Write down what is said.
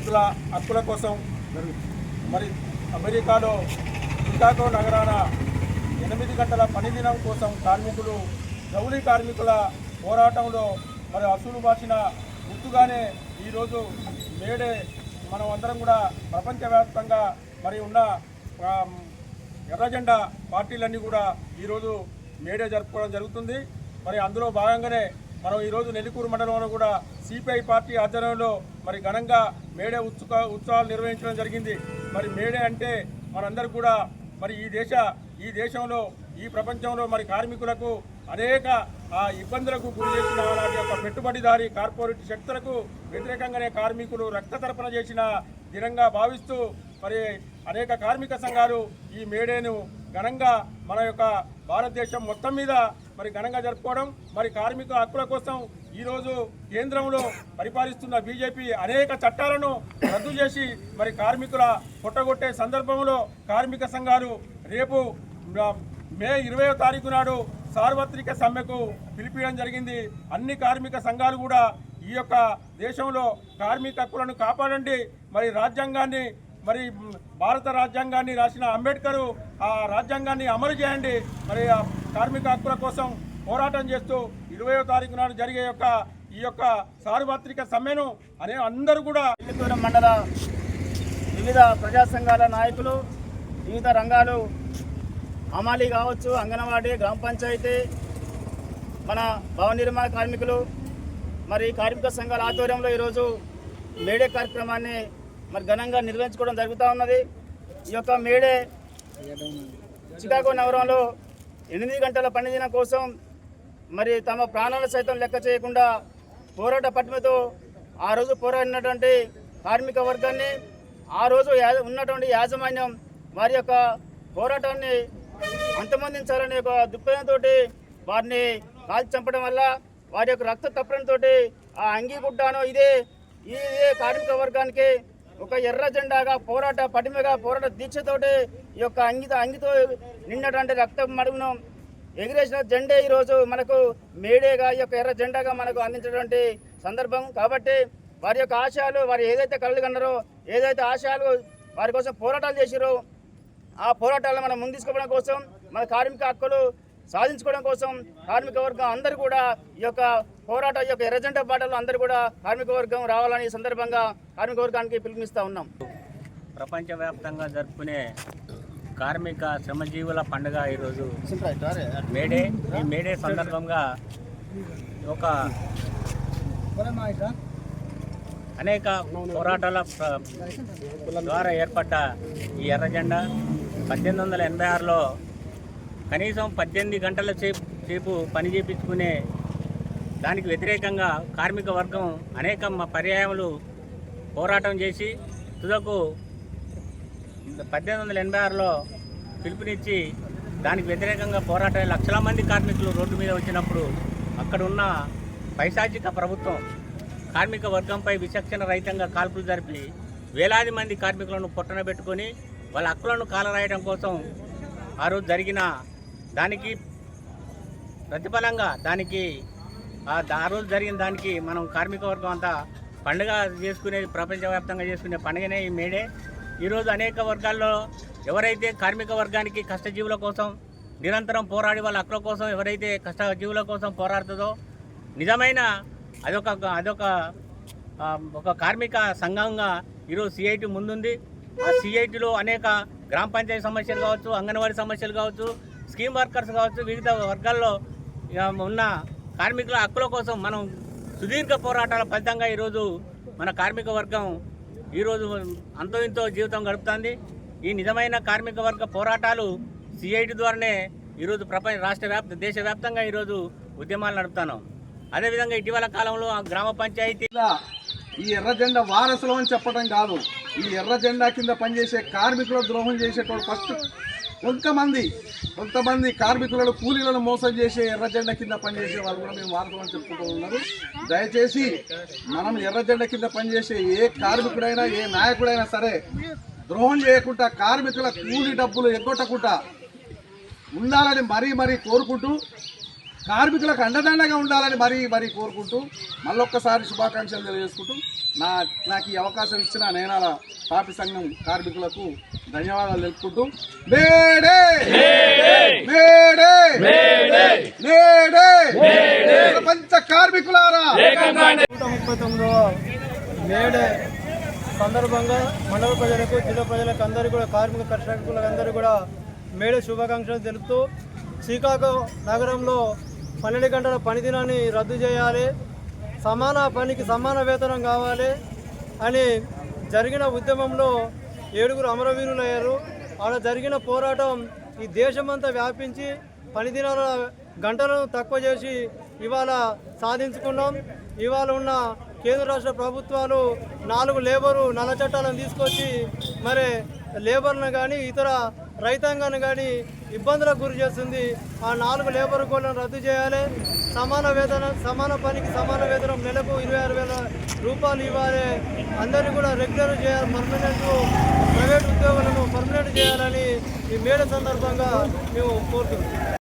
కార్మికుల హక్కుల కోసం మరి అమెరికాలో చికాగో నగరాన ఎనిమిది గంటల పని దినం కోసం కార్మికులు జౌలి కార్మికుల పోరాటంలో మరి అసలు బాసిన గుర్తుగానే ఈరోజు మేడే మనం అందరం కూడా ప్రపంచవ్యాప్తంగా మరి ఉన్న ఎర్రజెండా పార్టీలన్నీ కూడా ఈరోజు మేడే జరుపుకోవడం జరుగుతుంది. మరి అందులో భాగంగానే మనం ఈరోజు నెల్లికూరు మండలంలో కూడా సిపిఐ పార్టీ ఆధ్వర్యంలో మరి ఘనంగా మేడే ఉత్సుక ఉత్సవాలు నిర్వహించడం జరిగింది. మరి మేడే అంటే మనందరూ కూడా మరి ఈ దేశ ఈ దేశంలో ఈ ప్రపంచంలో మరి కార్మికులకు అనేక ఆ, ఇబ్బందులకు గురి చేసిన వాటి యొక్క పెట్టుబడిదారి కార్పొరేట్ శక్తులకు వ్యతిరేకంగానే కార్మికులు రక్తతర్పణ చేసిన దినంగా భావిస్తూ మరి అనేక కార్మిక సంఘాలు ఈ మేడేను ఘనంగా మన యొక్క భారతదేశం మొత్తం మీద మరి ఘనంగా జరుపుకోవడం మరి కార్మిక హక్కుల కోసం ఈరోజు కేంద్రంలో పరిపాలిస్తున్న బీజేపీ అనేక చట్టాలను రద్దు చేసి మరి కార్మికుల పుట్టగొట్టే సందర్భంలో కార్మిక సంఘాలు రేపు మే ఇరవయో తారీఖు నాడు సార్వత్రిక సమ్మెకు పిలిపించడం జరిగింది. అన్ని కార్మిక సంఘాలు కూడా ఈ యొక్క దేశంలో కార్మిక హక్కులను కాపాడండి. మరి రాజ్యాంగాన్ని మరి భారత రాజ్యాంగాన్ని రాసిన అంబేద్కర్ ఆ రాజ్యాంగాన్ని అమలు చేయండి. మరి ఆ కార్మిక హక్కుల కోసం పోరాటం చేస్తూ ఇరవయో తారీఖు నాడు జరిగే యొక్క ఈ యొక్క సార్వత్రిక సమ్మెను అనే అందరూ కూడా నెల్లికూరు మండల వివిధ ప్రజా సంఘాల నాయకులు వివిధ రంగాలు అమాలి కావచ్చు అంగన్వాడీ గ్రామ పంచాయతీ మన భవన నిర్మాణ కార్మికులు మరి కార్మిక సంఘాల ఆధ్వర్యంలో ఈరోజు మేడే కార్యక్రమాన్ని మరి ఘనంగా నిర్వహించుకోవడం జరుగుతూ ఉన్నది. ఈ యొక్క మేడే చికాగో నగరంలో ఎనిమిది గంటల పనిదినం కోసం మరి తమ ప్రాణాలు సైతం లెక్క చేయకుండా పోరాట పట్టుమతో ఆ రోజు పోరాడినటువంటి కార్మిక వర్గాన్ని ఆ రోజు ఉన్నటువంటి యాజమాన్యం వారి యొక్క పోరాటాన్ని అంతమొందించాలనే ఒక దృక్పథంతో వారిని కాల్చి చంపడం వల్ల వారి యొక్క రక్త తప్పడంతో ఆ అంగీగుడ్డాను ఇదే ఇదే కార్మిక వర్గానికి ఒక ఎర్ర జెండాగా పోరాట పటిమగా పోరాట దీక్షతోటి ఈ యొక్క అంగిత అంగితో నిన్నటువంటి రక్త మడుగును ఎగిరేసిన జెండే ఈరోజు మనకు మేడేగా ఈ యొక్క ఎర్ర జెండాగా మనకు అందించినటువంటి సందర్భం. కాబట్టి వారి యొక్క ఆశయాలు వారు ఏదైతే కళ్ళు కన్నారో ఏదైతే ఆశయాలు వారి కోసం పోరాటాలు చేసిరో ఆ పోరాటాలను మనం ముందుకోవడం కోసం మన కార్మిక హక్కులు సాధించుకోవడం కోసం కార్మిక వర్గం అందరూ కూడా ఈ యొక్క పోరాట ఈ యొక్క ఎర్రజెండా పాటలు అందరూ కూడా కార్మిక వర్గం రావాలని సందర్భంగా కార్మిక వర్గానికి పిలుపునిస్తూ ఉన్నాం. ప్రపంచవ్యాప్తంగా జరుపుకునే కార్మిక శ్రమజీవుల పండుగ ఈరోజు. మేడే ఈ మేడే సందర్భంగా ఒక అనేక పోరాటాల ప్ర- ద్వారా ఏర్పడ్డ ఈ ఎర్ర జెండా పద్దెనిమిది వందల ఎనభై ఆరులో కనీసం పద్దెనిమిది గంటల సేపు సేపు పని చేపించుకునే దానికి వ్యతిరేకంగా కార్మిక వర్గం అనేక పర్యాయములు పోరాటం చేసి తుదకు పద్దెనిమిది వందల ఎనభై ఆరులో పిలుపునిచ్చి దానికి వ్యతిరేకంగా పోరాటం లక్షల మంది కార్మికులు రోడ్డు మీద వచ్చినప్పుడు అక్కడ ఉన్న పైశాచిక ప్రభుత్వం కార్మిక వర్గంపై విచక్షణ రహితంగా కాల్పులు జరిపి వేలాది మంది కార్మికులను పొట్టన పెట్టుకొని వాళ్ళ హక్కులను కాలరాయడం కోసం ఆ రోజు జరిగిన దానికి ప్రతిఫలంగా దానికి ఆ ఆ రోజు జరిగిన దానికి మనం కార్మిక వర్గం అంతా పండుగ చేసుకునేది ప్రపంచవ్యాప్తంగా చేసుకునే పండుగనే ఈ మేడే. ఈరోజు అనేక వర్గాల్లో ఎవరైతే కార్మిక వర్గానికి కష్టజీవుల కోసం నిరంతరం పోరాడి వాళ్ళ హక్కుల కోసం ఎవరైతే కష్టజీవుల కోసం పోరాడుతుందో నిజమైన అదొక అదొక ఒక కార్మిక సంఘంగా ఈరోజు సిఐటి ముందుంది. ఆ సిఐటిలో అనేక గ్రామ పంచాయతీ సమస్యలు కావచ్చు అంగన్వాడీ సమస్యలు కావచ్చు స్కీమ్ వర్కర్స్ కావచ్చు వివిధ వర్గాల్లో ఉన్న కార్మికుల హక్కుల కోసం మనం సుదీర్ఘ పోరాటాల ఫలితంగా ఈరోజు మన కార్మిక వర్గం ఈరోజు అంతో ఇంతో జీవితం గడుపుతుంది. ఈ నిజమైన కార్మిక వర్గ పోరాటాలు సిఐటి ద్వారానే ఈరోజు ప్రపంచ రాష్ట్ర వ్యాప్త దేశవ్యాప్తంగా ఈరోజు ఉద్యమాలు నడుపుతున్నాం అదేవిధంగా ఇటీవల కాలంలో ఆ గ్రామ పంచాయతీ ఈ ఎర్ర జెండా వారసులు అని చెప్పడం కాదు. ఈ ఎర్ర జెండా కింద పనిచేసే కార్మికుల ద్రోహం చేసేటోడు ఫస్ట్ కొంతమంది కొంతమంది కార్మికులను కూలీలను మోసం చేసే ఎర్రజెండ కింద పనిచేసే వాళ్ళు కూడా మేము వారసులు చెప్పుకుంటూ ఉన్నారు. దయచేసి మనం ఎర్రజెండ కింద పనిచేసే ఏ కార్మికుడైనా ఏ నాయకుడైనా సరే ద్రోహం చేయకుండా కార్మికుల కూలీ డబ్బులు ఎగ్గొట్టకుండా ఉండాలని మరీ మరీ కోరుకుంటూ కార్మికులకు అండదండగా ఉండాలని మరీ మరీ కోరుకుంటూ మళ్ళొక్కసారి శుభాకాంక్షలు తెలియజేసుకుంటూ నా నాకు ఈ అవకాశం ఇచ్చిన నేనాల తాపి సంఘం కార్మికులకు ధన్యవాదాలు తెలుపుకుంటూ మేడే! మేడే! మేడే! ప్రపంచ కార్మికులారా! ముప్పై మేడే సందర్భంగా మండల ప్రజలకు జిల్లా ప్రజలకు అందరికీ కూడా కార్మిక కర్షకులకు అందరూ కూడా మేడే శుభాకాంక్షలు తెలుపుతూ శ్రీకాకుళం నగరంలో పన్నెండు గంటల పనిదినాన్ని రద్దు చేయాలి. సమాన పనికి సమాన వేతనం కావాలి అని జరిగిన ఉద్యమంలో ఏడుగురు అమరవీరులు అయ్యారు అలా జరిగిన పోరాటం ఈ దేశమంతా వ్యాపించి పనిదినాల గంటలను తక్కువ చేసి ఇవాళ సాధించుకున్నాం. ఇవాళ ఉన్న కేంద్ర రాష్ట్ర ప్రభుత్వాలు నాలుగు లేబరు నల్ల చట్టాలను తీసుకొచ్చి మరి లేబర్లను కానీ ఇతర రైతాంగాన్ని కానీ ఇబ్బందులకు గురి చేస్తుంది. ఆ నాలుగు లేబర్ కోడ్లను రద్దు చేయాలి. సమాన వేతనం సమాన పనికి సమాన వేతనం నెలకు ఇరవై ఆరు వేల రూపాయలు ఇవ్వాలి. అందరినీ కూడా రెగ్యులర్ చేయాలి. పర్మనెంట్ ప్రైవేట్ ఉద్యోగులను పర్మనెంట్ చేయాలని ఈ మేడ సందర్భంగా మేము కోరుతున్నాం.